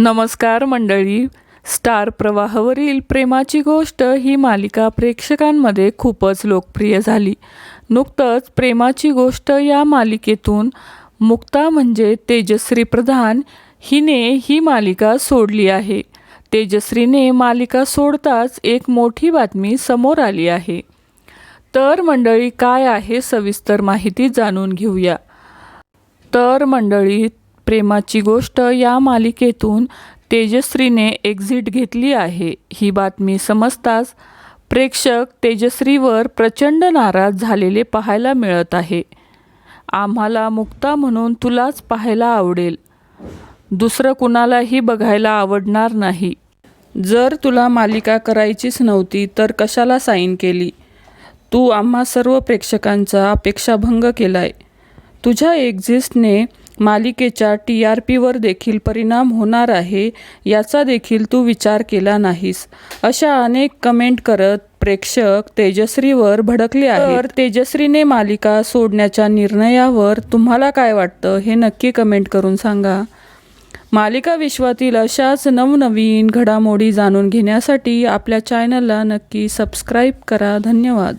नमस्कार मंडळी. स्टार प्रवाहावरील प्रेमाची गोष्ट ही मालिका प्रेक्षकांमध्ये खूपच लोकप्रिय झाली. नुकतंच प्रेमाची गोष्ट या मालिकेतून मुक्ता म्हणजे तेजश्री प्रधान हिने ही मालिका सोडली आहे. तेजश्रीने मालिका सोडताच एक मोठी बातमी समोर आली आहे. तर मंडळी काय आहे सविस्तर माहिती जाणून घेऊया. तर मंडळी प्रेमाची गोष्ट या मालिकेतून तेजश्रीने एक्झिट घेतली आहे. ही बातमी समजताच प्रेक्षक तेजश्रीवर प्रचंड नाराज झालेले पाहायला मिळत आहे. आम्हाला मुक्ता म्हणून तुलाच पाहायला आवडेल. दुसरं कुणालाही बघायला आवडणार नाही. जर तुला मालिका करायचीच नव्हती तर कशाला साईन केली? तू आम्हा सर्व प्रेक्षकांचा अपेक्षाभंग केलाय. तुझ्या एक्झिस्टने मालिकेच्या टी आर पीवर देखील परिणाम होणार आहे याचा देखील तू विचार केला नाहीस. अशा अनेक कमेंट करत प्रेक्षक तेजश्रीवर भडकले आहेत. तर तेजश्रीने मालिका सोडण्याच्या निर्णयावर तुम्हाला काय वाटतं हे नक्की कमेंट करून सांगा. मालिका विश्वातील अशाच नवनवीन घडामोडी जाणून घेण्यासाठी आपल्या चॅनलला नक्की सबस्क्राईब करा. धन्यवाद.